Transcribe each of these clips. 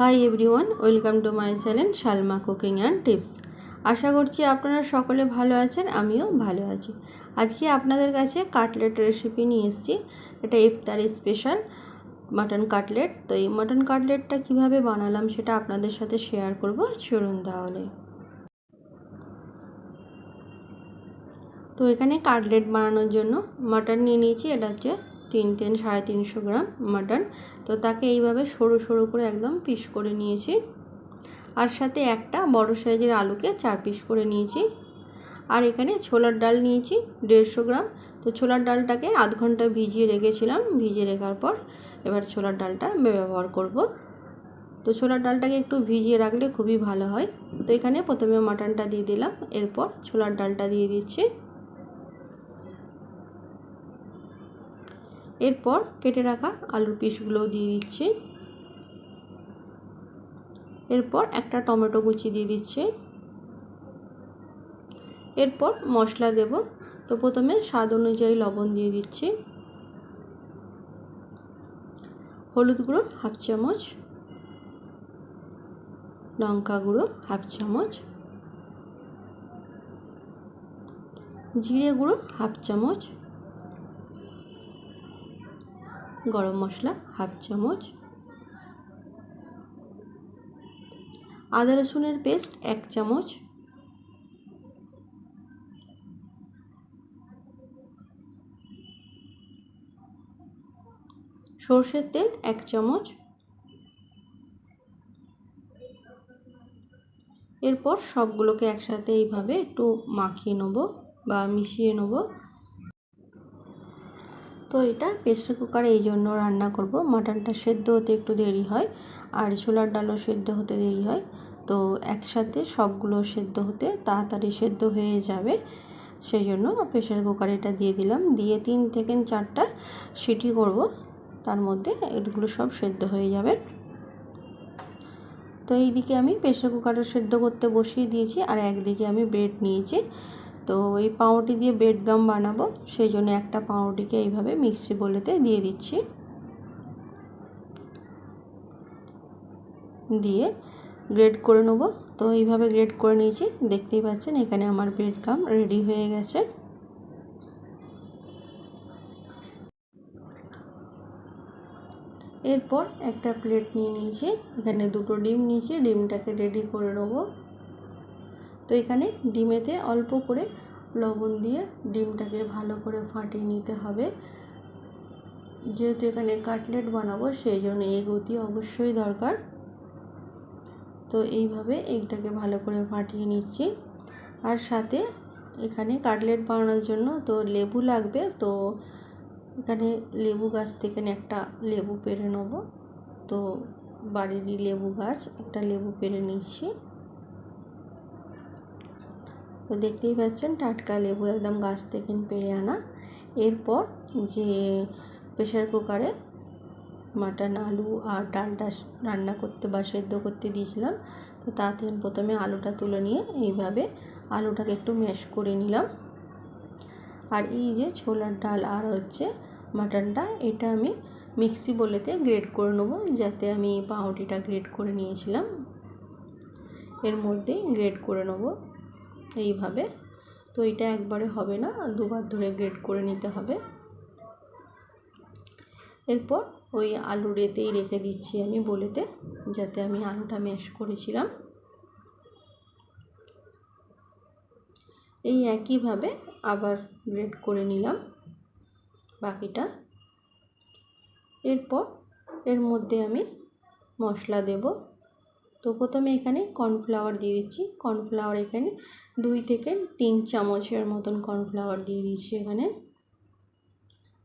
Hi everyone welcome to my channel Salma cooking and tips আশা করছি আপনারা সকলে ভালো আছেন, আমিও ভালো আছি। আজকে আপনাদের কাছে কাটলেট রেসিপি নিয়ে এসেছি। এটা ইফতারি স্পেশাল মাটন কাটলেট তো এই মাটন কাটলেটটা কীভাবে বানালাম সেটা আপনাদের সাথে শেয়ার করব। চলুন তাহলে। তো এখানে কাটলেট বানানোর জন্য মাটন নিয়ে নিয়েছি, এটা হচ্ছে তিন তিন সাড়ে তিনশো গ্রাম মাটন। তো তাকে এইভাবে সরু সরু করে একদম পিস করে নিয়েছি। আর সাথে একটা বড় সাইজের আলুকে চার পিস করে নিয়েছি। আর এখানে ছোলার ডাল নিয়েছি দেড়শো গ্রাম। তো ছোলার ডালটাকে আধ ঘণ্টা ভিজিয়ে রেখেছিলাম। ভিজিয়ে রেখার পর এবার ছোলার ডালটা ব্যবহার করব। তো ছোলার ডালটাকে একটু ভিজিয়ে রাখলে খুবই ভালো হয়। তো এখানে প্রথমে মাটনটা দিয়ে দিলাম। এরপর ছোলার ডালটা দিয়ে দিচ্ছি। এরপর কেটে রাখা আলুর পিসগুলোও দিয়ে দিচ্ছি। এরপর একটা টমেটো কুচি দিয়ে দিচ্ছি। এরপর মশলা দেব। তো প্রথমে স্বাদ অনুযায়ী লবণ দিয়ে দিচ্ছি। হলুদ গুঁড়ো হাফ চামচ। লঙ্কা গুঁড়ো হাফ চামচ। জিরে গুঁড়ো হাফ চামচ। গরম মশলা হাফ চামচ। আদা রসুনের পেস্ট এক চামচ। সর্ষের তেল এক চামচ। এরপর সবগুলোকে একসাথে এইভাবে একটু মাখিয়ে নেব বা মিশিয়ে নেব। তো এটা প্রেসার কুকারে এই জন্য রান্না করব। মাটনটা সেদ্ধ হতে একটু দেরি হয়, আর ছোলার ডালও সেদ্ধ হতে দেরি হয়। তো একসাথে সবগুলো সেদ্ধ হতে তাড়াতাড়ি সেদ্ধ হয়ে যাবে, সেই জন্য প্রেসার কুকারে এটা দিয়ে দিলাম। দিয়ে তিন থেকে চারটা সিটি করব, তার মধ্যে এগুলো সব সেদ্ধ হয়ে যাবে। তো এইদিকে আমি প্রেসার কুকারে সেদ্ধ করতে বসিয়ে দিয়েছি, আর একদিকে আমি ব্রেড নিয়েছি। তো এই পাউরুটি দিয়ে ব্রেড গাম বানাবো, সেই জন্য একটা পাউরুটিকে এইভাবে মিক্সি বলেতে দিয়ে দিচ্ছি। দিয়ে গ্রেড করে নেব। তো এইভাবে গ্রেড করে নিয়েছি, দেখতেই পাচ্ছেন এখানে আমার ব্রেড গাম রেডি হয়ে গেছে। এরপর একটা প্লেট নিয়ে নিয়েছি, এখানে দুটো ডিম নিয়েছি, ডিমটাকে রেডি করে নেব। তো এখানে ডিমেতে অল্প করে লবণ দিয়ে ডিমটাকে ভালো করে ফাটিয়ে নিতে হবে। যেহেতু এখানে কাটলেট বানাবো, সেই জন্য এগ অতি অবশ্যই দরকার। তো এইভাবে এগটাকে ভালো করে ফাটিয়ে নিচ্ছি। আর সাথে এখানে কাটলেট বানানোর জন্য তো লেবু লাগবে, তো এখানে লেবু গাছ থেকে একটা লেবু পেরে নেব। তো বাড়িরই লেবু গাছ, একটা লেবু পেরে নিচ্ছি। তো দেখতেই পাচ্ছেন টাটকা লেবু একদম গাছ থেকে পেরে আনা। এরপর যে প্রেশার কুকারে মাটন, আলু আর ডালটা রান্না করতে বা সেদ্ধ করতে দিয়েছিলাম, তো তাতে প্রথমে আলুটা তুলে নিয়ে এইভাবে আলুটাকে একটু ম্যাশ করে নিলাম। আর এই যে ছোলার ডাল আর হচ্ছে মাটনটা, এটা আমি মিক্সি বলেতে গ্রেড করে নেব, যাতে আমি পাউরুটিটা গ্রেড করে নিয়েছিলাম। এর মধ্যেই গ্রেড করে নেব। এইভাবে। তো এটা একবারে হবে না, দুবার ধরে গ্রেড করে নিতে হবে। এরপর ওই আলু রেতেই রেখে দিচ্ছি আমি বলেতে, যাতে আমি আলুটা ম্যাশ করেছিলাম। এই একইভাবে আবার গ্রেড করে নিলাম বাকিটা। এরপর এর মধ্যে আমি মশলা দেব। তো প্রথমে এখানে কর্নফ্লাওয়ার দিয়ে দিচ্ছি। কর্নফ্লাওয়ার এখানে দুই থেকে তিন চামচের মতন কর্নফ্লাওয়ার দিয়ে দিচ্ছি এখানে।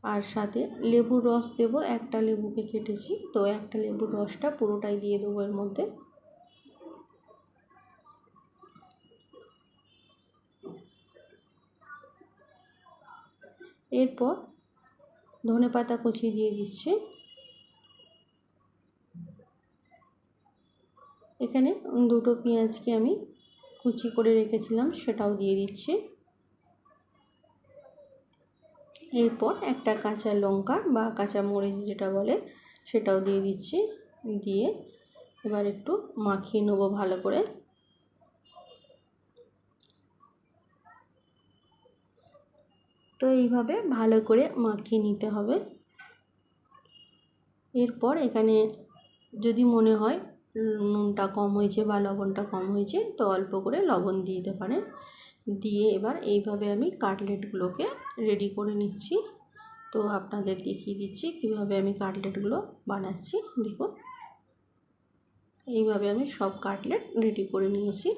আর সাথে লেবুর রস দেব, একটা লেবুকে কেটেছি। তো একটা লেবুর রসটা পুরোটাই দিয়ে দেবো এর মধ্যে। এরপর ধনে পাতা কুচি দিয়ে দিচ্ছি। এখানে দুটো পেঁয়াজকে আমি কুচি করে রেখেছিলাম, সেটাও দিয়ে দিচ্ছি। এরপর একটা কাঁচা লঙ্কা বা কাঁচা মরিচ যেটা বলে, সেটাও দিয়ে দিচ্ছি। দিয়ে এবার একটু মাখিয়ে নেব ভালো করে। তো এইভাবে ভালো করে মাখিয়ে নিতে হবে। এরপর এখানে যদি মনে হয় নুনটা কম হয়েছে বা লবণটা কম হয়েছে, তো অল্প করে লবণ দিয়ে দিতে পারেন। দিয়ে এবার এইভাবে আমি কাটলেটগুলোকে রেডি করে নিচ্ছি। তো আপনাদের দেখিয়ে দিচ্ছি কীভাবে আমি কাটলেটগুলো বানাচ্ছি, দেখুন। এইভাবে আমি সব কাটলেট রেডি করে নিয়েছি।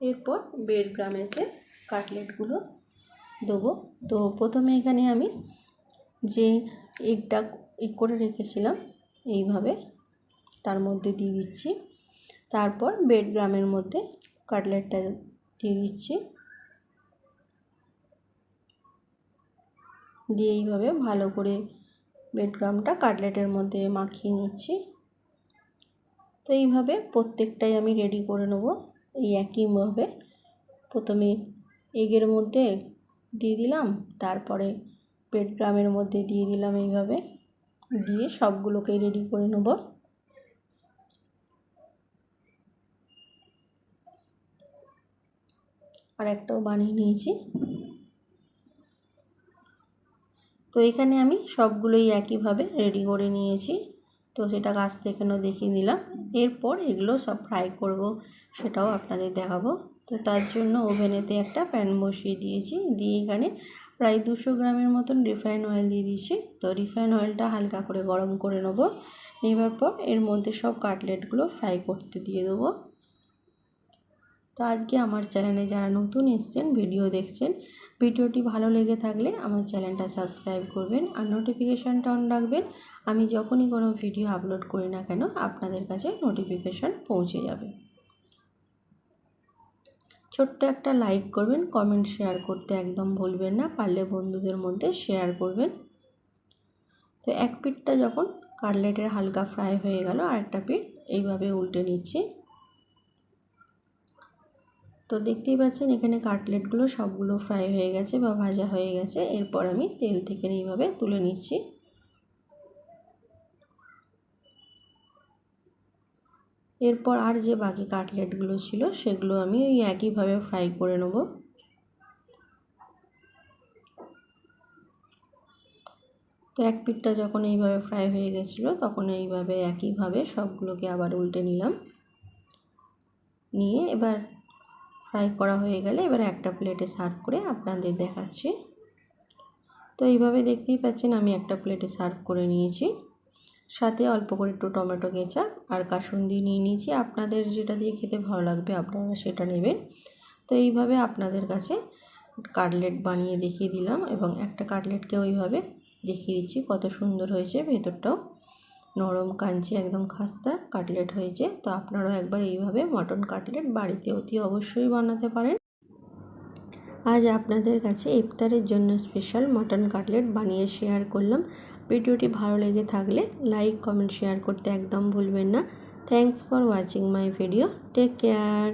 এরপর বেড গ্রামেতে কাটলেটগুলো দেবো। তো প্রথমে এখানে আমি যে এগটা এগ করে রেখেছিলাম, এইভাবে মধ্যে দিয়ে দিচ্ছি। তারপর বেড গ্রামের মধ্যে কাটলেটটা দিয়ে দিচ্ছি। দিয়ে এইভাবে ভালো করে বেড গ্রামটা কাটলেটের মধ্যে মাখিয়ে নিচ্ছি। তো এইভাবে প্রত্যেকটাই আমি রেডি করে নেব এই একইভাবে। প্রথমে এগের মধ্যে দিয়ে দিলাম, তারপরে পেট গ্রামের মধ্যে দিয়ে দিলাম এইভাবে। দিয়ে সবগুলোকে রেডি করে নেব। আর একটাও বানিয়ে নিয়েছি। তো এখানে আমি সবগুলোই একইভাবে রেডি করে নিয়েছি। তো সেটা কাছ থেকে দেখিয়ে নিলাম এরপর এগুলো সব ফ্রাই করব, সেটাও আপনাদের দেখাবো। তো তার জন্য ওভেনেতে একটা প্যান বসিয়ে দিয়েছি। দিয়ে এখানে প্রায় দুশো গ্রামের মতন রিফাইন অয়েল দিয়ে দিয়েছি তো রিফাইন অয়েলটা হালকা করে গরম করে নেব। নেবার পর এর মধ্যে সব কাটলেটগুলো ফ্রাই করতে দিয়ে দেবো। তো আজকে আমার চ্যানেলে যারা নতুন এসছেন, ভিডিও দেখছেন, ভিডিওটি ভালো লেগে থাকলে আমার চ্যানেলটা সাবস্ক্রাইব করবেন আর নোটিফিকেশানটা অন রাখবেন। আমি যখনই কোনো ভিডিও আপলোড করি না কেন, আপনাদের কাছে নোটিফিকেশান পৌঁছে যাবে। ছোট্ট একটা লাইক করবেন কমেন্ট শেয়ার করতে একদম ভুলবেন না, পারলে বন্ধুদের মধ্যে শেয়ার করবেন। তো এক পিঠটা যখন কাটলেটের হালকা ফ্রাই হয়ে গেল আর একটা পিঠ এইভাবে উল্টে নিচ্ছি। তো দেখতেই পাচ্ছেন এখানে কাটলেটগুলো সবগুলো ফ্রাই হয়ে গেছে বা ভাজা হয়ে গেছে। এরপর আমি তেল থেকে এইভাবে তুলে নিচ্ছি। এরপর আর যে বাকি কাটলেটগুলো ছিল সেগুলো আমি ওই একইভাবে ফ্রাই করে নেব। তো এক পিঠটা যখন এইভাবে ফ্রাই হয়ে গেছিল তখন এইভাবে একইভাবে সবগুলোকে আবার উল্টে নিলাম। নিয়ে এবার ফ্রাই করা হয়ে গেলে এবার একটা প্লেটে সার্ভ করে আপনাদের দেখাচ্ছি। তো এইভাবে দেখতেই পাচ্ছেন আমি একটা প্লেটে সার্ভ করে নিয়েছি। সাথে অল্প করে একটু টমেটো কেচাপ আর কাসুন্দি নিয়ে নিয়েছি। আপনাদের যেটা দিয়ে খেতে ভালো লাগবে আপনারা সেটা নেবেন। তো এইভাবে আপনাদের কাছে কাটলেট বানিয়ে দেখিয়ে দিলাম এবং একটা কাটলেটকে ওইভাবে দেখিয়ে দিচ্ছি কত সুন্দর হয়েছে ভেতরটাও। নরম কাঞ্চি একদম খাস্তা কাটলেট হয়েছে। তো আপনারাও একবার এইভাবে মটন কাটলেট বাড়িতে অতি অবশ্যই বানাতে পারেন। আজ আপনাদের কাছে ইফতারের জন্য স্পেশাল মটন কাটলেট বানিয়ে শেয়ার করলাম। ভিডিওটি ভালো লেগে থাকলে লাইক, কমেন্ট, শেয়ার করতে একদম ভুলবেন না। Thanks for watching my video. Take care.